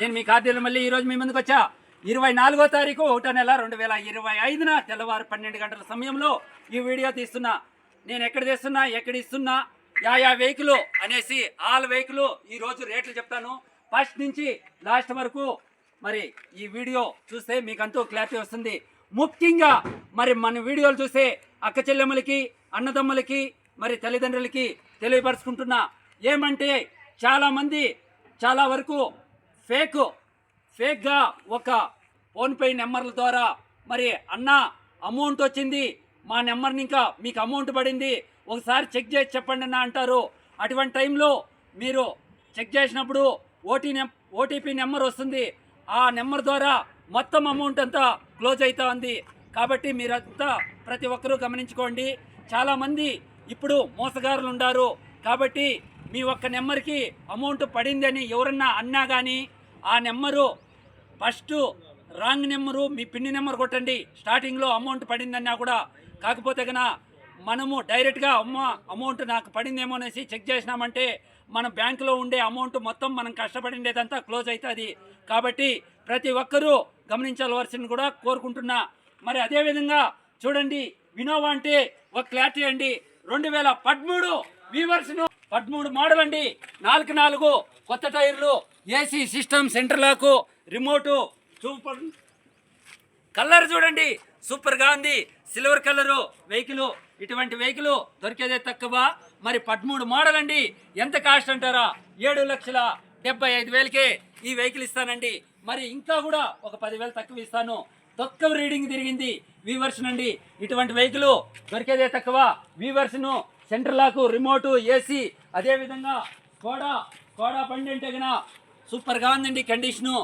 నేను మీ కార్డీలో మళ్ళీ ఈరోజు మీ ముందుకు వచ్చా. ఇరవై నాలుగో తారీఖు ఒకటో నెల రెండు వేల ఇరవై ఐదున తెల్లవారు పన్నెండు గంటల సమయంలో ఈ వీడియో తీస్తున్నా. నేను ఎక్కడ తీస్తున్నా ఎక్కడ ఇస్తున్నా యా యా వెహికల్ అనేసి ఆల్ వెహికల్ ఈరోజు రేట్లు చెప్తాను. ఫస్ట్ నుంచి లాస్ట్ వరకు మరి ఈ వీడియో చూస్తే మీకు క్లారిటీ వస్తుంది. ముఖ్యంగా మరి మన వీడియోలు చూస్తే అక్క చెల్లెమ్మలకి అన్నదమ్ములకి మరి తల్లిదండ్రులకి తెలియపరుచుకుంటున్నా. ఏమంటే చాలామంది చాలా వరకు ఫేక్ ఫేక్గా ఒక ఫోన్పే నెంబర్ల ద్వారా మరి అన్న అమౌంట్ వచ్చింది మా నెంబర్ని ఇంకా మీకు అమౌంట్ పడింది ఒకసారి చెక్ చేసి చెప్పండి అన్న అంటారు. అటువంటి టైంలో మీరు చెక్ చేసినప్పుడు ఓటీ నెం ఓటీపీ నెంబర్ వస్తుంది. ఆ నెంబర్ ద్వారా మొత్తం అమౌంట్ అంతా క్లోజ్ అవుతా ఉంది. కాబట్టి మీరంతా ప్రతి ఒక్కరూ గమనించుకోండి. చాలామంది ఇప్పుడు మోసగారులు ఉన్నారు కాబట్టి మీ ఒక్క నెంబర్కి అమౌంట్ పడిందని ఎవరన్నా అన్నా కానీ ఆ నెంబరు ఫస్ట్ రాంగ్ నెంబరు మీ పిన్ని నెంబర్ కొట్టండి. స్టార్టింగ్లో అమౌంట్ పడిందన్నా కూడా కాకపోతే కన మనము డైరెక్ట్గా అమ్మ అమౌంట్ నాకు పడిందేమో అనేసి చెక్ చేసినామంటే మన బ్యాంకులో ఉండే అమౌంట్ మొత్తం మనం కష్టపడిండేదంతా క్లోజ్ అవుతుంది కాబట్టి ప్రతి ఒక్కరూ గమనించవలసింది కూడా కోరుకుంటున్నా. మరి అదేవిధంగా చూడండి వినోవా అంటే ఒక క్లారిటీ అండి. రెండు వేల పదమూడు వీవర్స్ను పదమూడు మోడల్ అండి నాలుగు నాలుగు కొత్త టైర్లు. AC system center lock remote super colour చూడండి. సూపర్గా ఉంది. Silver colour vehicle. ఇటువంటి వెహికల్ దొరికేదే తక్కువ. మరి పదమూడు మోడల్ అండి. ఎంత కాస్ట్ అంటారా? ఏడు లక్షల డెబ్బై ఐదు వేలకే ఈ వెహికల్ ఇస్తానండి. మరి ఇంకా కూడా ఒక పదివేలు తక్కువ ఇస్తాను. తక్కువ రీడింగ్ తిరిగింది వీవర్స్ అండి. ఇటువంటి వెహికల్ దొరికేదే తక్కువ. వీవర్స్ను సెంటర్ లాకు రిమోటు ఏసీ అదేవిధంగా కోడా కోడా బండి అంటే సూపర్గా ఉందండి కండిషను.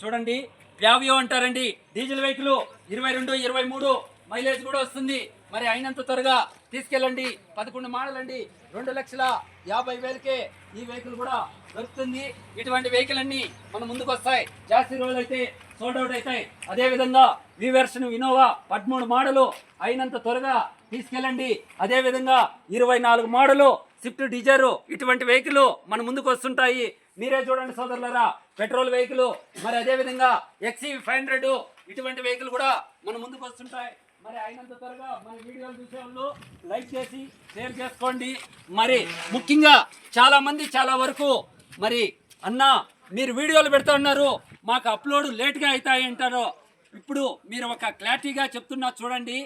చూడండి వ్యావియో అంటారండి. డీజిల్ వెహికల్ ఇరవై రెండు ఇరవై మూడు మైలేజ్ కూడా వస్తుంది. మరి అయినంత త్వరగా తీసుకెళ్ళండి. పదకొండు మోడల్ అండి రెండు లక్షల యాభై వేలకే ఈ వెహికల్ కూడా దొరుకుతుంది. ఇటువంటి వెహికల్ అన్ని మన ముందుకు వస్తాయి. జాస్తి రోజులు అయితే సోల్డ్ అవుట్ అవుతాయి. అదేవిధంగా ఈ వెర్షన్ ఇనోవా పదమూడు మోడలు అయినంత త్వరగా తీసుకెళ్ళండి. అదేవిధంగా ఇరవై నాలుగు మోడలు స్విఫ్ట్ డిజైర్ ఇటువంటి వెహికల్ మన ముందుకు వస్తుంటాయి. మీరే చూడండి సోదరులరా పెట్రోల్ వెహికల్ మరి అదే విధంగా ఎక్సీ ఫైవ్ హండ్రెడ్ ఇటువంటి వెహికల్ కూడా మన ముందుకు వస్తుంటాయి. మరి అయినంత త్వరగా మన వీడియోలు చూసే వాళ్ళు లైక్ చేసి షేర్ చేసుకోండి. మరి ముఖ్యంగా చాలా మంది చాలా వరకు మరి అన్న మీరు వీడియోలు పెడతా ఉన్నారు మాకు అప్లోడ్ లేట్గా అవుతాయి అంటారు. ఇప్పుడు మీరు ఒక క్లారిటీగా చెప్తున్నా చూడండి.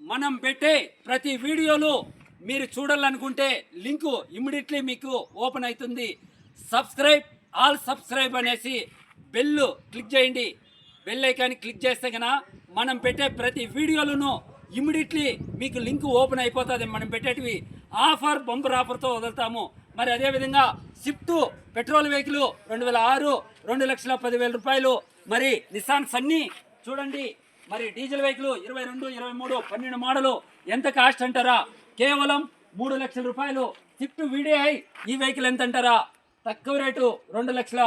మనం పెట్టే ప్రతి వీడియోలు మీరు చూడాలనుకుంటే లింకు ఇమ్మీడియట్లీ మీకు ఓపెన్ అవుతుంది. సబ్స్క్రైబ్ ఆల్ సబ్స్క్రైబ్ అనేసి బెల్ క్లిక్ చేయండి. బెల్ ఐకాన్ని క్లిక్ చేస్తే కనుక మనం పెట్టే ప్రతి వీడియోలను ఇమీడియట్లీ మీకు లింక్ ఓపెన్ అయిపోతుంది. మనం పెట్టేటివి ఆఫర్ బంపర్ ఆఫర్తో వదులుతాము. మరి అదేవిధంగా స్విఫ్ట్ పెట్రోల్ వెహికల్ రెండు వేల ఆరు రెండు లక్షల పదివేల రూపాయలు. మరి నిసాన్ సన్నీ చూడండి. మరి డీజిల్ వెహికల్ ఇరవై రెండు ఇరవై మూడు పన్నెండు మోడలు ఎంత కాస్ట్ అంటారా? కేవలం మూడు లక్షల రూపాయలు. స్విఫ్ట్ వీడిఐ ఈ వెహికల్ ఎంత అంటారా తక్కువ రేటు రెండు లక్షల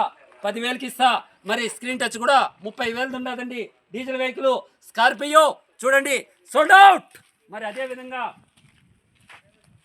పదివేలకి ఇస్తా. మరి స్క్రీన్ టచ్ కూడా ముప్పై వేలు ఉండదండి. డీజిల్ వెహికల్ స్కార్పియో చూడండి సోల్డ్ అవుట్ మరి అదే విధంగా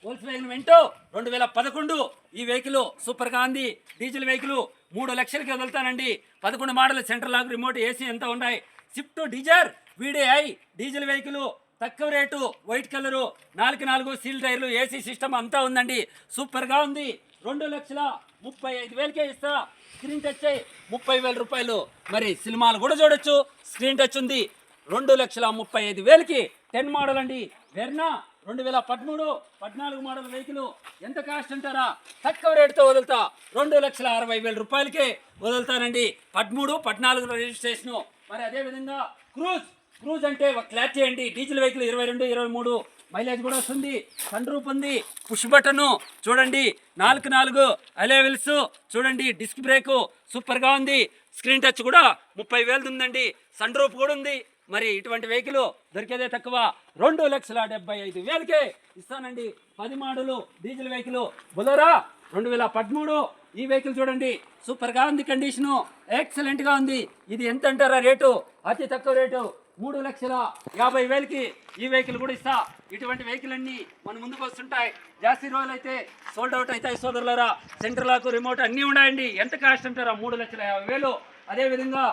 వోల్స్ వ్యాగన్ వెంటో రెండు వేల పదకొండు ఈ వెహికల్ సూపర్గా ఉంది. డీజిల్ వెహికల్ మూడు లక్షలకి వదులుతానండి పదకొండు model central lock remote AC ఎంత ఉన్నాయి? Swift Dzire VDI diesel vehicle తక్కువ రేటు వైట్ కలరు నాలుగు నాలుగు సీల్ టైర్లు ఏసీ సిస్టమ్ అంతా ఉందండి. సూపర్గా ఉంది. రెండు లక్షల ముప్పై ఐదు వేలకే ఇస్తా. స్క్రీన్ టచ్ అయ్యి ముప్పై వేల రూపాయలు. మరి సినిమాలు కూడా చూడొచ్చు. స్క్రీన్ టచ్ ఉంది. రెండు లక్షల ముప్పై ఐదు వేలకి టెన్ మోడల్ అండి. వెర్నా రెండు వేల పదమూడు పద్నాలుగు మోడల్ వెహికల్. ఎంత కాస్ట్ అంటారా? తక్కువ రేటుతో వదులుతా. రెండు లక్షల అరవై వేల రూపాయలకే వదులుతానండి. పదమూడు పద్నాలుగు రిజిస్ట్రేషను. మరి అదేవిధంగా క్రూజ్. క్రూజ్ అంటే ఒక క్లారిటీ అండి డీజిల్ వెహికల్ ఇరవై రెండు ఇరవై మూడు. మైలేజ్ కూడా వస్తుంది. సన్ రూప్ ఉంది. పుష్ బటను చూడండి. నాలుగు నాలుగు అలెవెల్స్ చూడండి. డిస్క్ బ్రేకు సూపర్గా ఉంది. స్క్రీన్ టచ్ కూడా ముప్పై వేలది ఉందండి. సన్ రూప్ కూడా ఉంది. మరి ఇటువంటి వెహికల్ దొరికేదే తక్కువ. రెండు లక్షల డెబ్బై ఐదు వేలకే ఇస్తానండి. పది మోడలు డీజిల్ వెహికల్. బులరా రెండు వేల పదమూడు. ఈ వెహికల్ చూడండి. సూపర్గా ఉంది కండిషను. ఎక్సలెంట్గా ఉంది. ఇది ఎంత అంటారా రేటు? అతి తక్కువ రేటు. మూడు లక్షల యాభై వేలకి ఈ వెహికల్ కూడా ఇస్తా. ఇటువంటి వెహికల్ అన్నీ మన ముందుకు వస్తుంటాయి. జాస్తి రోజులు అయితే సోల్డ్ అవుట్ అవుతాయి సోదరులరా. సెంటర్లకు రిమోట్ అన్నీ ఉన్నాయండి. ఎంత కాస్ట్ అంటారా మూడు లక్షల యాభై వేలు? అదేవిధంగా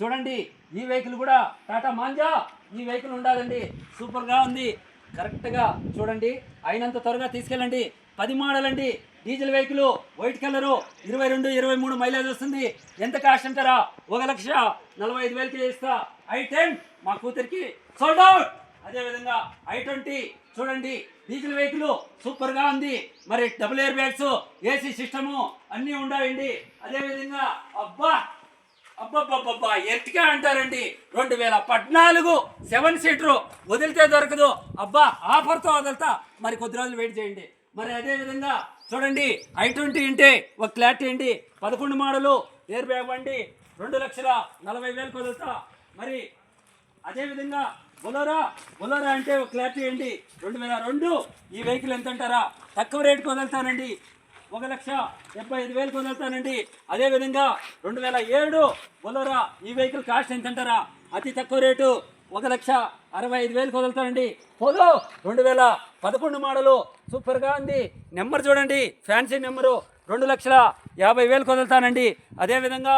చూడండి ఈ వెహికల్ కూడా టాటా మాంజా. ఈ వెహికల్ ఉండాలండి. సూపర్గా ఉంది. కరెక్ట్గా చూడండి. అయినంత త్వరగా తీసుకెళ్ళండి. పది మోడల్ అండి. డీజిల్ వెహికల్ వైట్ కలరు ఇరవై రెండు ఇరవై మూడు మైలేజ్ వస్తుంది. ఎంత కాస్ట్ అంటారా? ఒక లక్ష నలభై ఐదు వేలకి ఇస్తా. ఐ టెన్ మా కూతురికి సోల్డ్ అవుట్ అదేవిధంగా ఐ ట్వంటీ చూడండి డీజిల్ వెహికల్ సూపర్గా ఉంది. మరి double air bags AC system అన్నీ ఉన్నాయండి. అదేవిధంగా అబ్బా అబ్బబ్బబ్బబ్బా ఎర్టిగా అంటారండి. రెండు వేల పద్నాలుగు సెవెన్ సీటరు వదిలితే దొరకదు. అబ్బా ఆఫర్తో వదులుతా. మరి కొద్ది రోజులు వెయిట్ చేయండి. మరి అదే విధంగా చూడండి ఐ ట్వంటీ అంటే ఒక క్లారిటీ అండి. పదకొండు మోడలు ఎయిర్ బ్యాగ్ అండి. రెండు లక్షల నలభై వేలకు వదులుతా. మరి అదేవిధంగా బొలోరా బొలోరా అంటే ఒక క్లారిటీ అండి రెండు వేల రెండు ఈ వెహికల్ ఎంత అంటారా తక్కువ రేటుకి వదులుతానండి ఒక లక్ష డెబ్బై ఐదు వేలకు వదులుతానండి అదేవిధంగా రెండు వేల ఏడు బొలోరా ఈ వెహికల్ కాస్ట్ ఎంత అంటారా అతి తక్కువ రేటు ఒక లక్ష అరవై ఐదు వేలకు వదులుతానండి పోలో రెండు వేల పదకొండు మోడలు సూపర్గా ఉంది. నెంబర్ చూడండి ఫ్యాన్సీ నెంబరు రెండు లక్షల యాభై వేలకు వదులుతానండి అదేవిధంగా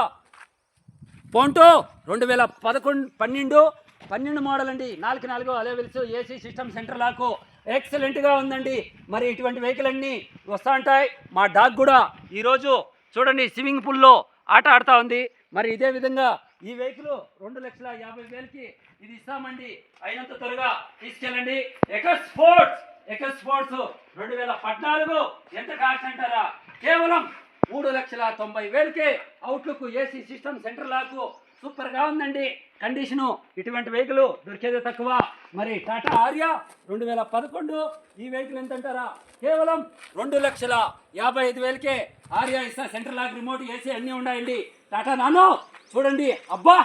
పోంటో రెండు వేల పదకొండు పన్నెండు పన్నెండు మోడల్ అండి. నాలుగు నాలుగు అదే వెలుసు ఏసీ సిస్టమ్ సెంటర్ లాకు. ఎక్సలెంట్గా ఉందండి. మరి ఇటువంటి వెహికల్ అన్నీ వస్తూ ఉంటాయి. మా డాగ్ కూడా ఈరోజు చూడండి స్విమ్మింగ్ పూల్లో ఆట ఆడుతూ ఉంది. మరి ఇదే విధంగా ఈ వెహికల్ రెండు లక్షల యాభై వేలకి ఇది ఇస్తామండి. అయినంత త్వరగా తీసుకెళ్ళండి. ఎకర్ స్పోర్ట్స్ ఎకర్ స్పోర్ట్స్ రెండు వేల పద్నాలుగు ఎంత కాస్ట్ అంటారా? కేవలం మూడు లక్షల తొంభై వేలకే outlook AC system center lock సూపర్గా ఉందండి. కండిషను ఇటువంటి వెహికల్ దొరికేదే తక్కువ. మరి టాటా ఆర్యా రెండు వేల పదకొండు ఈ వెహికల్ ఎంత అంటారా కేవలం రెండు లక్షల యాభై ఐదు వేలకే ఆర్యా ఇస్తా సెంటర్ లాక్ రిమోట్ ఏసీ అన్నీ ఉన్నాయండి. టాటా నాను చూడండి. అబ్బా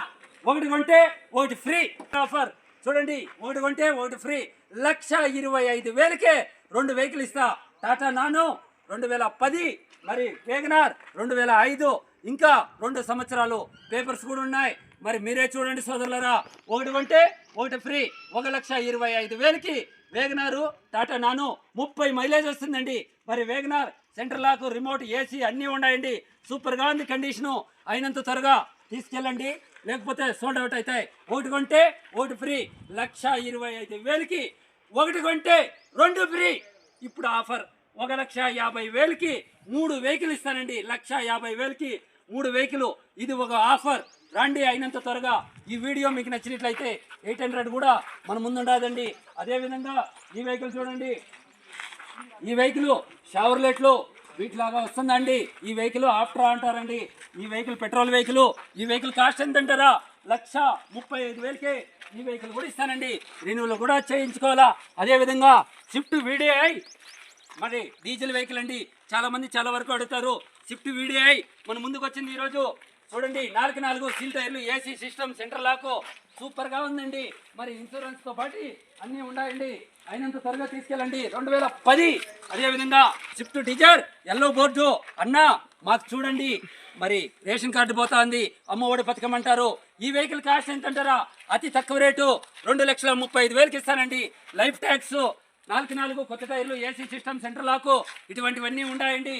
ఒకటి కొంటే ఒకటి ఫ్రీ ఆఫర్. చూడండి ఒకటి కొంటే ఒకటి ఫ్రీ. లక్ష ఇరవై ఐదు వేలకే రెండు వెహికల్ ఇస్తా. టాటా నాను రెండు వేల పది మరి వేగనార్ రెండు వేల ఐదు ఇంకా రెండు సంవత్సరాలు పేపర్స్ కూడా ఉన్నాయి. మరి మీరే చూడండి సోదరులరా ఒకటి కొంటే ఒకటి ఫ్రీ ఒక లక్ష ఇరవై ఐదు వేలకి వేగనారు టాటా నాను ముప్పై మైలేజ్ వస్తుందండి. మరి WagonR centre lock remote AC అన్నీ ఉన్నాయండి. సూపర్గా ఉంది కండిషను అయినంత త్వరగా తీసుకెళ్ళండి. లేకపోతే సోల్డ్ అవుట్ అవుతాయి. ఒకటి కొంటే ఒకటి ఫ్రీ లక్ష ఇరవై ఐదు వేలకి ఒకటి కొంటే రెండు ఫ్రీ. ఇప్పుడు ఆఫర్. ఒక లక్ష యాభై వేలకి మూడు వెహికల్ ఇస్తానండి. లక్ష యాభై వేలకి మూడు వెహికల్. ఇది ఒక ఆఫర్. రండి అయినంత త్వరగా ఈ వీడియో మీకు నచ్చినట్లయితే ఎయిట్ హండ్రెడ్ కూడా మన ముందుండదండి అదేవిధంగా ఈ వెహికల్ చూడండి. ఈ వెహికల్ షవర్లెట్లు వీటిలాగా వస్తుందండి. ఈ వెహికల్ ఆఫ్టర్ అంటారండి. ఈ వెహికల్ పెట్రోల్ వెహికల్ ఈ వెహికల్ కాస్ట్ ఎంత అంటారా లక్ష ముప్పై ఐదు వేలకే ఈ వెహికల్ కూడా ఇస్తానండి. రెన్యూలు కూడా చేయించుకోవాలా? అదేవిధంగా స్విఫ్ట్ వీడిఐ మరి డీజిల్ వెహికల్ అండి చాలా మంది చాలా వరకు అడుగుతారు. స్విఫ్ట్ వీడిఐ మన ముందుకు వచ్చింది ఈరోజు. చూడండి నాలుగు నాలుగు సీల్ టైర్లు ఏసీ సిస్టమ్ సెంటర్ లాకు సూపర్గా ఉందండి. మరి ఇన్సూరెన్స్తో పాటు అన్నీ ఉన్నాయండి. అయినంత త్వరగా తీసుకెళ్ళండి. రెండు వేల పది. అదేవిధంగా స్విఫ్ట్ డిజైర్ ఎల్లో బోర్డు అన్నా మాకు చూడండి. మరి రేషన్ కార్డు పోతా ఉంది అమ్మఒడి పథకం అంటారు ఈ వెహికల్ కాస్ట్ ఎంత అంటారా అతి తక్కువ రేటు రెండు లక్షల ముప్పై ఐదు వేలకి ఇస్తానండి. లైఫ్ ట్యాక్స్ నాలుగు నాలుగు కొత్త టైర్లు ఏసీ సిస్టమ్ సెంటర్ లాకు. ఇటువంటివన్నీ ఉన్నాయండి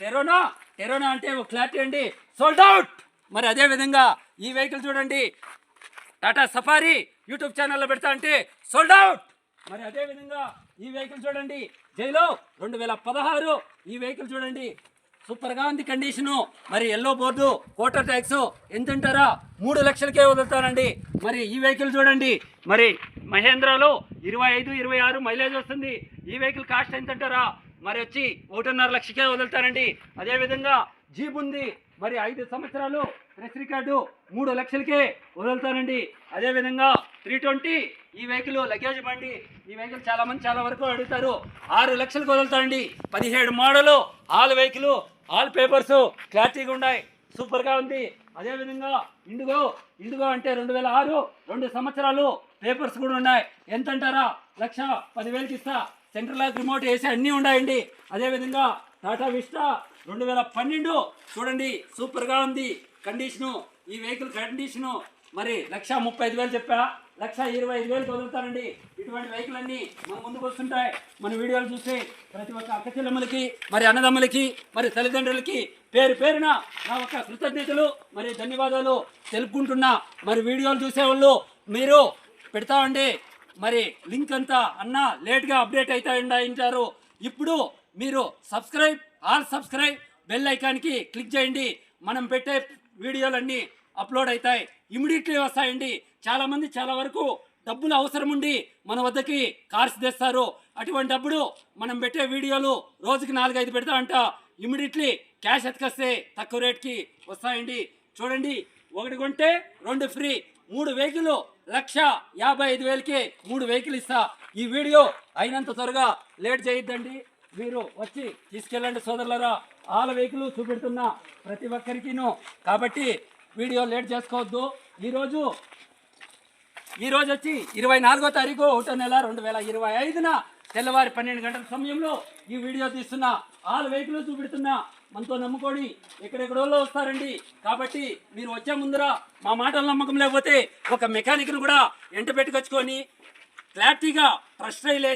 టెరోనా టెరోనా అంటే ఒక క్లారిటీ అండి. సోల్డ్ అవుట్ మరి అదే విధంగా ఈ వెహికల్ చూడండి. టాటా సఫారీ యూట్యూబ్ ఛానల్లో పెడతా అంటే సోల్డ్ అవుట్ మరి అదే విధంగా ఈ వెహికల్ చూడండి. జైలో రెండు వేల పదహారు ఈ వెహికల్ చూడండి. సూపర్గా ఉంది కండిషను. మరి ఎల్లో బోర్డు కోటర్ ట్యాక్స్ ఎంత ఉంటారా మూడు లక్షలకే వదులుతానండి మరి ఈ వెహికల్ చూడండి. మరి మహేంద్రలో ఇరవై ఐదు ఇరవై ఆరు మైలేజ్ వస్తుంది. ఈ వెహికల్ కాస్ట్ ఎంత అంటారా మరి వచ్చి ఒకటిన్నర లక్షకే వదులుతారండి. అదేవిధంగా జీప్ ఉంది. మరి ఐదు సంవత్సరాలు ప్రెస్ రికార్డు మూడు లక్షలకే వదులుతానండి అదేవిధంగా త్రీ ట్వంటీ ఈ వెహికల్ లగేజ్ బండి. ఈ వెహికల్ చాలామంది చాలా వరకు అడుగుతారు. ఆరు లక్షలకు వదులుతానండి పదిహేడు model all vehicle all papers క్లారిటీగా ఉన్నాయి. సూపర్గా ఉంది. అదేవిధంగా ఇండుగో ఇండుగో అంటే రెండు వేల ఆరు రెండు సంవత్సరాలు పేపర్స్ కూడా ఉన్నాయి. ఎంత అంటారా లక్ష పదివేలకి ఇస్తా. సెంట్రల్ రిమోట్ వేసి అన్నీ ఉన్నాయండి. అదేవిధంగా టాటా విస్టా రెండు వేల పన్నెండు. చూడండి సూపర్గా ఉంది. కండిషను ఈ వెహికల్ కండిషను. మరి లక్ష ముప్పై ఐదు వేలు చెప్పా. లక్ష ఇరవై ఐదు వేలు వదులుతారండి ఇటువంటి వెహికల్ అన్నీ మన ముందుకు వస్తుంటాయి. మన వీడియోలు చూస్తే ప్రతి ఒక్క అక్క చెల్లెమ్మలకి మరి అన్నదమ్ములకి మరి తల్లిదండ్రులకి పేరు పేరున నా ఒక కృతజ్ఞతలు మరి ధన్యవాదాలు తెలుపుకుంటున్నా. మరి వీడియోలు చూసేవాళ్ళు మీరు పెడతామండి. మరి లింక్ అంతా అన్న లేట్గా అప్డేట్ అవుతా ఉంటారు ఇప్పుడు మీరు సబ్స్క్రైబ్ ఆల్ సబ్స్క్రైబ్ బెల్ ఐకాన్కి క్లిక్ చేయండి. మనం పెట్టే వీడియోలన్నీ అప్లోడ్ అవుతాయి ఇమీడియట్లీ వస్తాయండి. చాలామంది చాలా వరకు డబ్బులు అవసరం ఉండి మన వద్దకి కార్స్ తెస్తారు. అటువంటి డబ్బులు మనం పెట్టే వీడియోలు రోజుకి నాలుగైదు పెడతామంట ఇమీడియట్లీ క్యాష్ ఎత్తుకొస్తే తక్కువ రేట్కి వస్తాయండి. చూడండి ఒకటి కొంటే రెండు ఫ్రీ మూడు వెహికల్ లక్ష యాభై ఐదు వేలకి మూడు వెహికల్ ఇస్తా. ఈ వీడియో అయినంత త్వరగా లేట్ చేయొద్దండి. మీరు వచ్చి తీసుకెళ్ళండి సోదరులరా. ఆల వెహికల్ చూపెడుతున్నా ప్రతి ఒక్కరికిను. కాబట్టి వీడియో లేట్ చేసుకోవద్దు. ఈరోజు ఈ రోజు వచ్చి ఇరవై నాలుగో తారీఖు ఒకటో నెల రెండు వేల ఇరవై ఐదున తెల్లవారి పన్నెండు గంటల సమయంలో ఈ వీడియో తీస్తున్నా ఆల్ వెహికల్ చూపెడుతున్నా మనతో నమ్ముకొని ఎక్కడెక్కడోళ్ళు వస్తారండి. కాబట్టి మీరు వచ్చే ముందర మా మాటలు నమ్మకం లేకపోతే ఒక మెకానిక్ను కూడా ఎంట పెట్టుకొచ్చుకొని క్లారిటీగా ట్రస్ట్ రైల్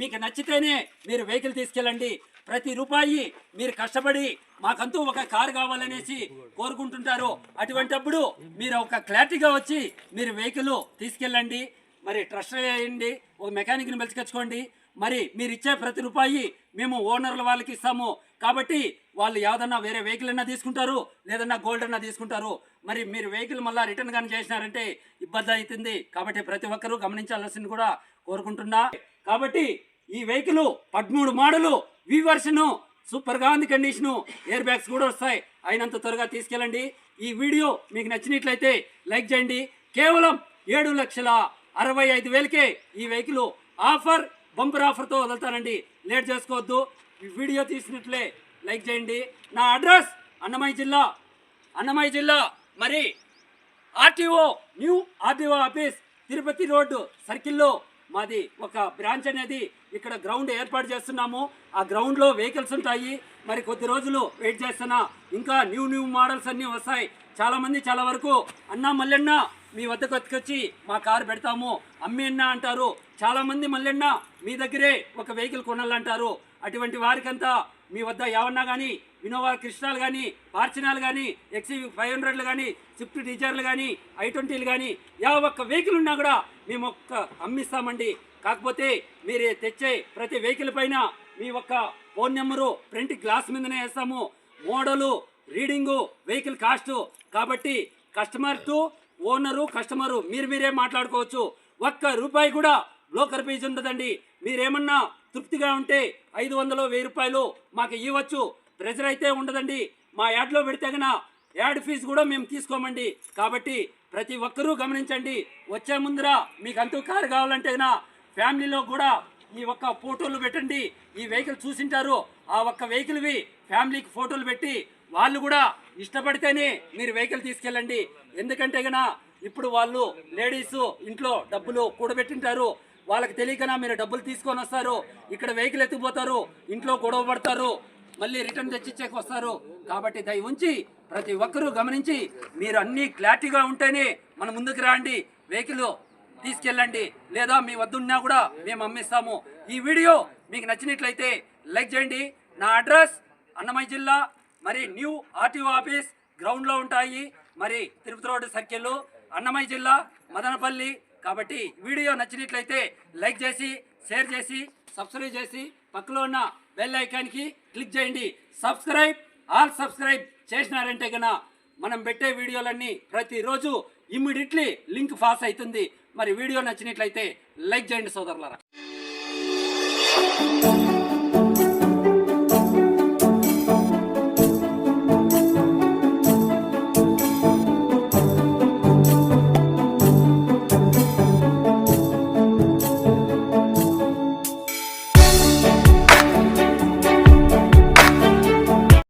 మీకు నచ్చితేనే మీరు వెహికల్ తీసుకెళ్ళండి. ప్రతి రూపాయి మీరు కష్టపడి మాకంతూ ఒక కారు కావాలనేసి కోరుకుంటుంటారు. అటువంటప్పుడు మీరు ఒక క్లారిటీగా వచ్చి మీరు వెహికల్ తీసుకెళ్ళండి. మరి ట్రస్ట్ వేయండి ఒక మెకానిక్ని పిలుచుకొచ్చుకోండి. మరి మీరు ఇచ్చే ప్రతి రూపాయి మేము ఓనర్ల వాళ్ళకి ఇస్తాము. కాబట్టి వాళ్ళు ఏదన్నా వేరే వెహికల్ అన్నా తీసుకుంటారు లేదన్నా గోల్డ్ అన్నా తీసుకుంటారు. మరి మీరు వెహికల్ మళ్ళీ రిటర్న్ కానీ చేసినారంటే ఇబ్బంది అవుతుంది. కాబట్టి ప్రతి ఒక్కరూ గమనించాల్సింది కూడా కోరుకుంటున్నా. కాబట్టి ఈ వెహికల్ పదమూడు మోడలు వి వర్షను సూపర్గా ఉంది కండిషను ఎయిర్ బ్యాగ్స్ కూడా వస్తాయి. అయినంత త్వరగా తీసుకెళ్ళండి. ఈ వీడియో మీకు నచ్చినట్లయితే లైక్ చేయండి. కేవలం ఏడు లక్షల అరవై ఐదు వేలకే ఈ వెహికల్ ఆఫర్ బంపర్ ఆఫర్తో వదులుతానండి. లేట్ చేసుకోవద్దు. ఈ వీడియో తీసినట్లే లైక్ చేయండి. నా అడ్రస్ అన్నమయ్య జిల్లా. అన్నమయ్య జిల్లా మరి RTO new RTO office Tirupati road సర్కిల్లో మాది ఒక బ్రాంచ్ అనేది ఇక్కడ గ్రౌండ్ ఏర్పాటు చేస్తున్నాము. ఆ గ్రౌండ్లో వెహికల్స్ ఉంటాయి. మరి కొద్ది రోజులు వెయిట్ చేస్తున్నా. ఇంకా న్యూ న్యూ మోడల్స్ అన్నీ వస్తాయి. చాలామంది చాలా వరకు అన్నా మల్లెన్న మీ వద్దకు వచ్చి మా కారు పెడతాము. అమ్మి అన్న అంటారు. చాలామంది మల్లెన్న మీ దగ్గరే ఒక వెహికల్ కొనాలంటారు. అటువంటి వారికంతా మీ వద్ద ఏమన్నా కానీ ఇన్నోవా కృష్ణాలు కానీ ఫార్చునర్ కానీ ఎక్సీ ఫైవ్ హండ్రెడ్లు కానీ స్విఫ్ట్ డిజైర్లు కానీ ఐ ట్వంటీలు కానీ యా ఒక్క వెహికల్ ఉన్నా కూడా మేము ఒక్క అమ్మిస్తామండి. కాకపోతే మీరు తెచ్చే ప్రతి వెహికల్ పైన మీ ఒక్క ఫోన్ నెంబరు ఫ్రంట్ గ్లాస్ మీదనే వేస్తాము. Model reading vehicle cost. కాబట్టి కస్టమర్ టు ఓనరు కస్టమరు మీరు మీరే మాట్లాడుకోవచ్చు. ఒక్క రూపాయి కూడా బ్రోకర్ ఫీజు ఉండదండి. మీరేమన్నా తృప్తిగా ఉంటే ఐదు వందలు వెయ్యి రూపాయలు మాకు ఇవ్వచ్చు. ప్రెజర్ అయితే ఉండదండి. మా యాడ్లో పెడితే గన యాడ్ ఫీజు కూడా మేము తీసుకోమండి. కాబట్టి ప్రతి ఒక్కరూ గమనించండి. వచ్చే ముందర మీకు అంతూ కారు కావాలంటే గన ఫ్యామిలీలో కూడా ఈ ఒక్క ఫోటోలు పెట్టండి. ఈ వెహికల్ చూసింటారు. ఆ ఒక్క వెహికల్వి ఫ్యామిలీకి ఫోటోలు పెట్టి వాళ్ళు కూడా ఇష్టపడితేనే మీరు వెహికల్ తీసుకెళ్ళండి. ఎందుకంటే గన ఇప్పుడు వాళ్ళు లేడీస్ ఇంట్లో డబ్బులు కూడబెట్టింటారు. వాళ్ళకి తెలియకనా మీరు డబ్బులు తీసుకొని వస్తారు? ఇక్కడ వెహికల్ ఎత్తిపోతారు ఇంట్లో గొడవ పడతారు మళ్ళీ రిటర్న్ తెచ్చిచ్చేకి వస్తారు. కాబట్టి దయ ఉంచి ప్రతి ఒక్కరూ గమనించి మీరు అన్నీ క్లారిటీగా ఉంటేనే మన ముందుకు రాండి వెహికల్ తీసుకెళ్ళండి. లేదా మీ వద్దున్నా కూడా మేము అమ్మిస్తాము. ఈ వీడియో మీకు నచ్చినట్లయితే లైక్ చేయండి. నా అడ్రస్ అన్నమయ్య జిల్లా మరి న్యూ ఆర్టీఓ ఆఫీస్ గ్రౌండ్లో ఉంటాయి. మరి తిరుపతి రోడ్డు సర్కిల్ అన్నమయ్య జిల్లా మదనపల్లి కాబట్టి వీడియో నచ్చినట్లయితే లైక్ చేసి షేర్ చేసి సబ్స్క్రైబ్ చేసి పక్కలో ఉన్న బెల్ ఐకాన్కి క్లిక్ చేయండి. సబ్స్క్రైబ్ ఆల్ సబ్స్క్రైబ్ చేసినారంటే కన్నా మనం పెట్టే వీడియోలన్నీ ప్రతిరోజు ఇమ్మీడియట్లీ లింక్ పాస్ అవుతుంది. మరి వీడియో నచ్చినట్లయితే లైక్ చేయండి సోదరులారా.